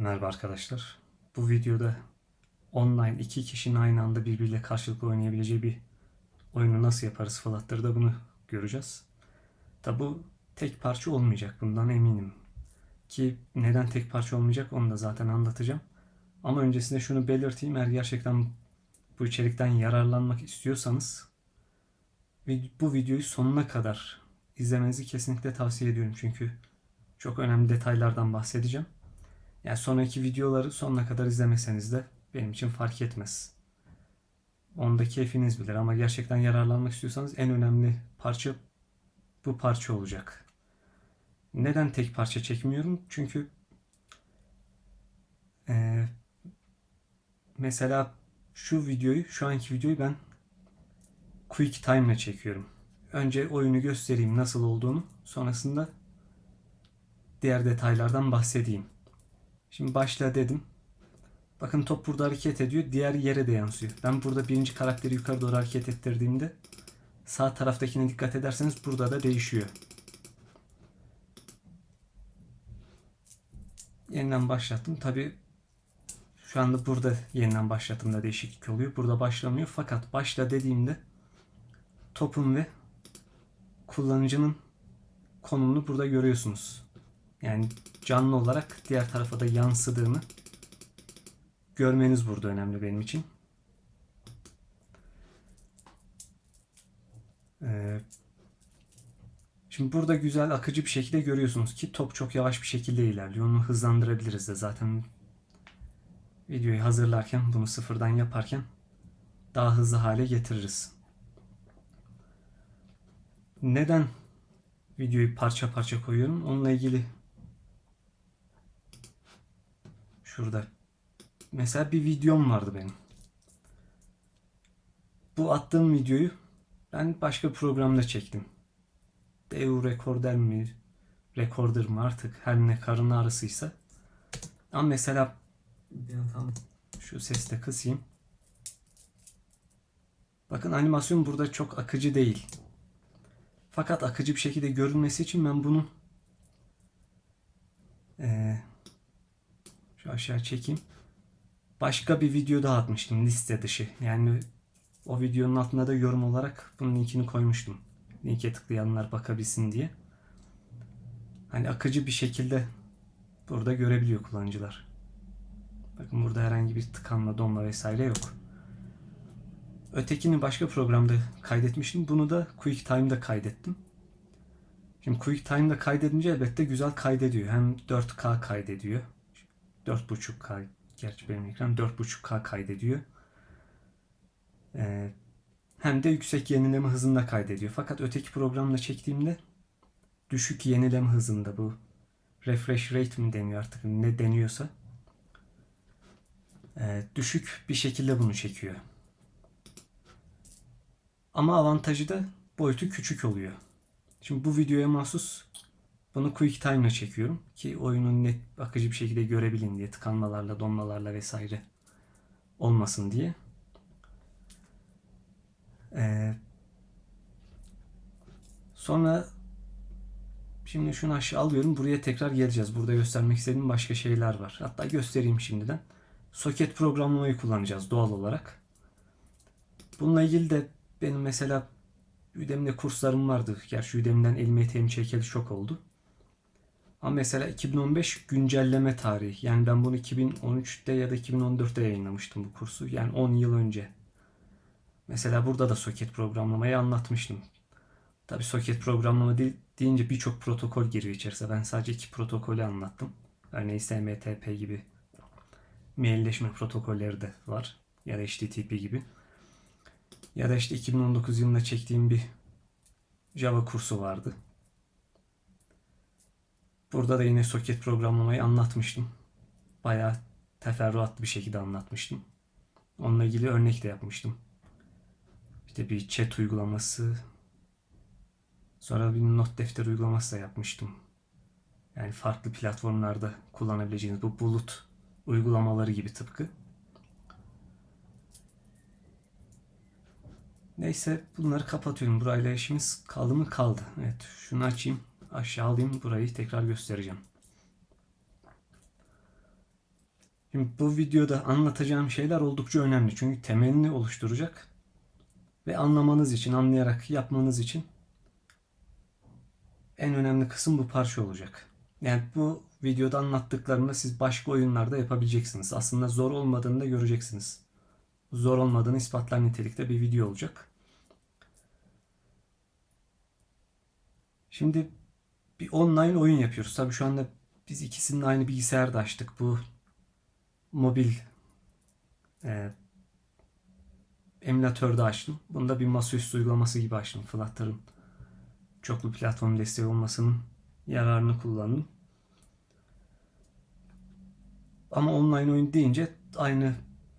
Merhaba arkadaşlar. Bu videoda online iki kişinin aynı anda birbiriyle karşılıklı oynayabileceği bir oyunu nasıl yaparız Flutter'da bunu göreceğiz. Tabi bu tek parça olmayacak bundan eminim. Ki neden tek parça olmayacak onu da zaten anlatacağım. Ama öncesinde şunu belirteyim eğer gerçekten bu içerikten yararlanmak istiyorsanız bu videoyu sonuna kadar izlemenizi kesinlikle tavsiye ediyorum. Çünkü çok önemli detaylardan bahsedeceğim. Yani sonraki videoları sonuna kadar izlemeseniz de benim için fark etmez. Onda keyfiniz bilir ama gerçekten yararlanmak istiyorsanız en önemli parça bu parça olacak. Neden tek parça çekmiyorum? Çünkü eee, mesela şu videoyu, şu anki videoyu ben Quick Time ile çekiyorum. Önce oyunu göstereyim nasıl olduğunu. Sonrasında diğer detaylardan bahsedeyim. Şimdi başla dedim. Bakın top burada hareket ediyor. Diğer yere de yansıyor. Ben burada birinci karakteri yukarı doğru hareket ettirdiğimde sağ taraftakine dikkat ederseniz burada da değişiyor. Yeniden başlattım. Tabi şu anda burada yeniden başlattığımda değişiklik oluyor. Burada başlamıyor. Fakat başla dediğimde topun ve kullanıcının konumunu burada görüyorsunuz. Yani canlı olarak diğer tarafa da yansıdığını görmeniz burada önemli benim için. Ee, şimdi burada güzel akıcı bir şekilde görüyorsunuz ki top çok yavaş bir şekilde ilerliyor. Onu hızlandırabiliriz de zaten videoyu hazırlarken bunu sıfırdan yaparken daha hızlı hale getiririz. Neden videoyu parça parça koyuyorum? Onunla ilgili şurada mesela bir videom vardı benim. Bu attığım videoyu ben başka programda çektim. DU Recorder mi, Recorder mı artık her ne karın ağrısıysa. Ama mesela şu seste kısayım. Bakın animasyon burada çok akıcı değil. Fakat akıcı bir şekilde görünmesi için ben bunun eee şu aşağı çekeyim. Başka bir video daha atmıştım liste dışı. Yani o videonun altına da yorum olarak bunun linkini koymuştum. Linke tıklayanlar bakabilsin diye. Hani akıcı bir şekilde burada görebiliyor kullanıcılar. Bakın burada herhangi bir tıkanma, donma vesaire yok. Ötekini başka programda kaydetmiştim. Bunu da QuickTime'da kaydettim. Şimdi QuickTime'da kaydedince elbette güzel kaydediyor. Hem 4K kaydediyor. 4.5K gerçi benim ekran 4.5K kaydediyor. Ee, hem de yüksek yenileme hızında kaydediyor. Fakat öteki programla çektiğimde düşük yenileme hızında bu refresh rate mi deniyor artık ne deniyorsa ee, düşük bir şekilde bunu çekiyor. Ama avantajı da boyutu küçük oluyor. Şimdi bu videoya mahsus bunu QuickTime ile çekiyorum ki oyunun net akıcı bir şekilde görebilin diye tıkanmalarla, donmalarla vesaire olmasın diye. Ee, sonra şimdi şunu aşağı alıyorum. Buraya tekrar geleceğiz. Burada göstermek istediğim başka şeyler var. Hatta göstereyim şimdiden. Soket programlamayı kullanacağız doğal olarak. Bununla ilgili de benim mesela Udemy'de kurslarım vardı. Gerçi Udemy'den elime eteğimi çekeli çok oldu. Ama mesela 2015 güncelleme tarihi. Yani ben bunu 2013'te ya da 2014'te yayınlamıştım bu kursu. Yani 10 yıl önce. Mesela burada da soket programlamayı anlatmıştım. Tabi soket programlama deyince birçok protokol giriyor içerisine. Ben sadece iki protokolü anlattım. Örneğin SMTP gibi mailleşme protokolleri de var. Ya da HTTP gibi. Ya da işte 2019 yılında çektiğim bir Java kursu vardı. Burada da yine soket programlamayı anlatmıştım. Bayağı teferruatlı bir şekilde anlatmıştım. Onunla ilgili örnek de yapmıştım. İşte bir chat uygulaması, sonra bir not defter uygulaması da yapmıştım. Yani farklı platformlarda kullanabileceğiniz bu bulut uygulamaları gibi tıpkı. Neyse bunları kapatıyorum. Burayla işimiz kaldı mı kaldı. Evet şunu açayım. Aşağı alayım. Burayı tekrar göstereceğim. Şimdi bu videoda anlatacağım şeyler oldukça önemli. Çünkü temelini oluşturacak ve anlamanız için, anlayarak yapmanız için en önemli kısım bu parça olacak. Yani bu videoda anlattıklarımı siz başka oyunlarda yapabileceksiniz. Aslında zor olmadığını da göreceksiniz. Zor olmadığını ispatlar nitelikte bir video olacak. Şimdi bir online oyun yapıyoruz. Tabii şu anda biz ikisinin aynı bilgisayarda açtık. Bu mobil e, emülatörde açtım. Bunda bir masaüstü uygulaması gibi açtım. Flutter'ın çoklu platform desteği olmasının yararını kullandım. Ama online oyun deyince aynı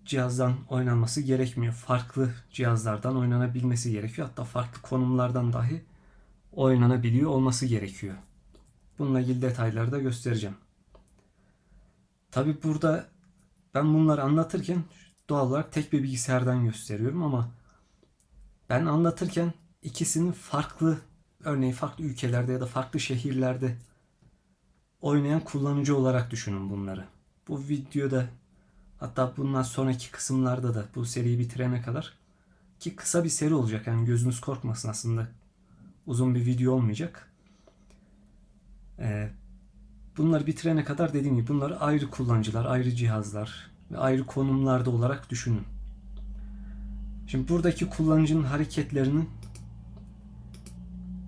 cihazdan oynanması gerekmiyor. Farklı cihazlardan oynanabilmesi gerekiyor. Hatta farklı konumlardan dahi oynanabiliyor olması gerekiyor. Bununla ilgili detayları da göstereceğim. Tabi burada ben bunları anlatırken doğal olarak tek bir bilgisayardan gösteriyorum ama ben anlatırken ikisinin farklı örneğin farklı ülkelerde ya da farklı şehirlerde oynayan kullanıcı olarak düşünün bunları. Bu videoda hatta bundan sonraki kısımlarda da bu seriyi bitirene kadar ki kısa bir seri olacak yani gözünüz korkmasın aslında uzun bir video olmayacak. Ee, bunları bitirene kadar dediğim gibi bunları ayrı kullanıcılar, ayrı cihazlar ve ayrı konumlarda olarak düşünün. Şimdi buradaki kullanıcının hareketlerinin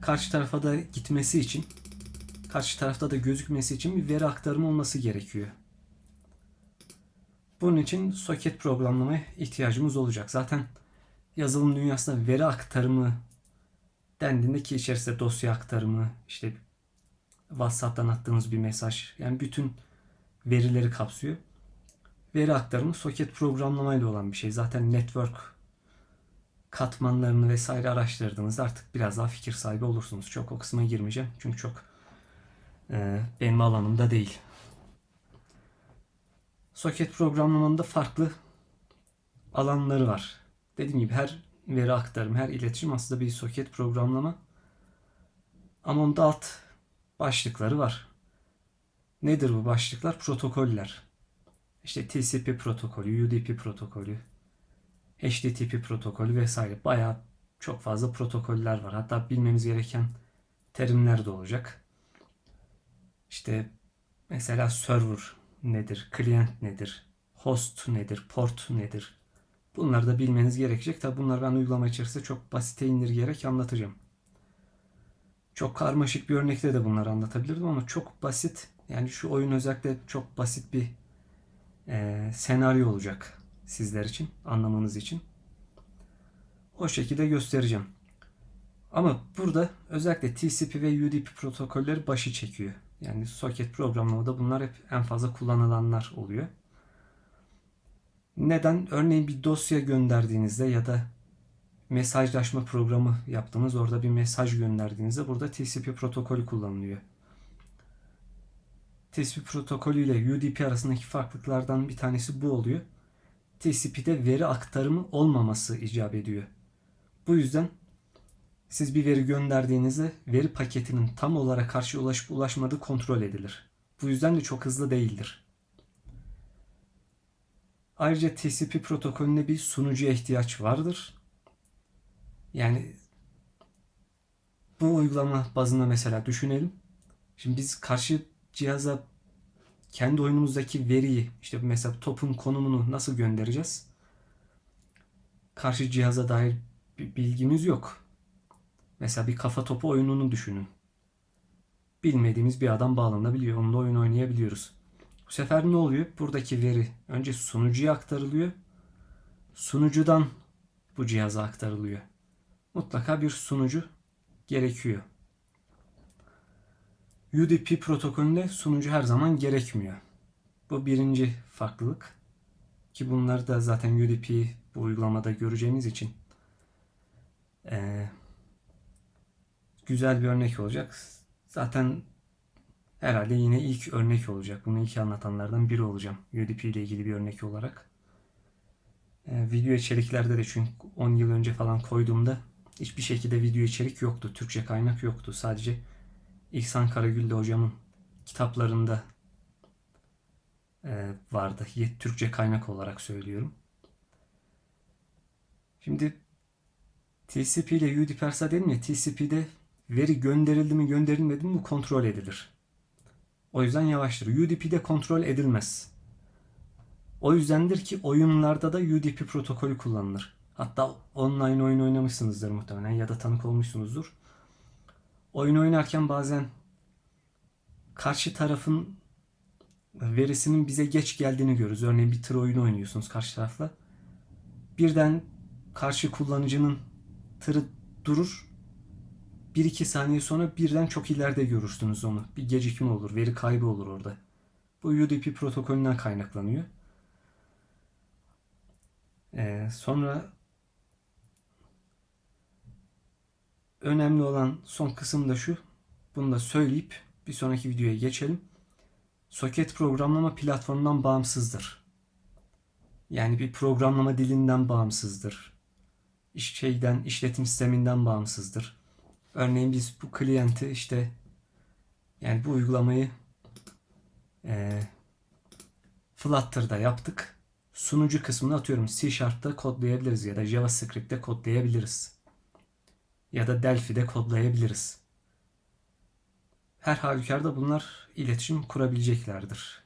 karşı tarafa da gitmesi için, karşı tarafta da gözükmesi için bir veri aktarımı olması gerekiyor. Bunun için soket programlamaya ihtiyacımız olacak. Zaten yazılım dünyasında veri aktarımı dendiğinde ki içerisinde dosya aktarımı, işte WhatsApp'tan attığınız bir mesaj, yani bütün verileri kapsıyor. Veri aktarımı soket programlamayla olan bir şey. Zaten network katmanlarını vesaire araştırdığınızda artık biraz daha fikir sahibi olursunuz. Çok o kısma girmeyeceğim. Çünkü çok e, benim alanımda değil. Soket programlamanın farklı alanları var. Dediğim gibi her veri aktarım, her iletişim aslında bir soket programlama. Ama onda alt başlıkları var. Nedir bu başlıklar? Protokoller. İşte TCP protokolü, UDP protokolü, HTTP protokolü vesaire. Bayağı çok fazla protokoller var. Hatta bilmemiz gereken terimler de olacak. İşte mesela server nedir, client nedir, host nedir, port nedir, Bunları da bilmeniz gerekecek. Tabi bunlar ben uygulama içerisinde çok basite indirgeyerek anlatacağım. Çok karmaşık bir örnekte de bunları anlatabilirdim ama çok basit. Yani şu oyun özellikle çok basit bir e, senaryo olacak sizler için, anlamanız için. O şekilde göstereceğim. Ama burada özellikle TCP ve UDP protokolleri başı çekiyor. Yani soket programlamada bunlar hep en fazla kullanılanlar oluyor. Neden? Örneğin bir dosya gönderdiğinizde ya da mesajlaşma programı yaptığınız orada bir mesaj gönderdiğinizde burada TCP protokolü kullanılıyor. TCP protokolü ile UDP arasındaki farklılıklardan bir tanesi bu oluyor. TCP'de veri aktarımı olmaması icap ediyor. Bu yüzden siz bir veri gönderdiğinizde veri paketinin tam olarak karşı ulaşıp ulaşmadığı kontrol edilir. Bu yüzden de çok hızlı değildir. Ayrıca TCP protokolüne bir sunucuya ihtiyaç vardır. Yani bu uygulama bazında mesela düşünelim. Şimdi biz karşı cihaza kendi oyunumuzdaki veriyi işte mesela topun konumunu nasıl göndereceğiz? Karşı cihaza dair bir bilgimiz yok. Mesela bir kafa topu oyununu düşünün. Bilmediğimiz bir adam bağlanabiliyor. Onunla oyun oynayabiliyoruz. Bu sefer ne oluyor? Buradaki veri önce sunucuya aktarılıyor. Sunucudan bu cihaza aktarılıyor. Mutlaka bir sunucu gerekiyor. UDP protokolünde sunucu her zaman gerekmiyor. Bu birinci farklılık. Ki bunları da zaten UDP bu uygulamada göreceğimiz için ee, güzel bir örnek olacak. Zaten herhalde yine ilk örnek olacak. Bunu ilk anlatanlardan biri olacağım. UDP ile ilgili bir örnek olarak. E, video içeriklerde de çünkü 10 yıl önce falan koyduğumda hiçbir şekilde video içerik yoktu. Türkçe kaynak yoktu. Sadece İhsan Karagül'de hocamın kitaplarında e, vardı. Türkçe kaynak olarak söylüyorum. Şimdi TCP ile UDP dedim ya TCP'de veri gönderildi mi gönderilmedi mi kontrol edilir. O yüzden yavaştır. UDP'de kontrol edilmez. O yüzdendir ki oyunlarda da UDP protokolü kullanılır. Hatta online oyun oynamışsınızdır muhtemelen ya da tanık olmuşsunuzdur. Oyun oynarken bazen karşı tarafın verisinin bize geç geldiğini görürüz. Örneğin bir tır oyunu oynuyorsunuz karşı tarafla. Birden karşı kullanıcının tırı durur. 1-2 saniye sonra birden çok ileride görürsünüz onu. Bir gecikme olur, veri kaybı olur orada. Bu UDP protokolünden kaynaklanıyor. Ee, sonra önemli olan son kısım da şu. Bunu da söyleyip bir sonraki videoya geçelim. Soket programlama platformundan bağımsızdır. Yani bir programlama dilinden bağımsızdır. İş şeyden, işletim sisteminden bağımsızdır. Örneğin biz bu klienti işte yani bu uygulamayı eee Flutter'da yaptık. Sunucu kısmını atıyorum C Sharp'ta kodlayabiliriz ya da JavaScript'te kodlayabiliriz. Ya da Delphi'de kodlayabiliriz. Her halükarda bunlar iletişim kurabileceklerdir.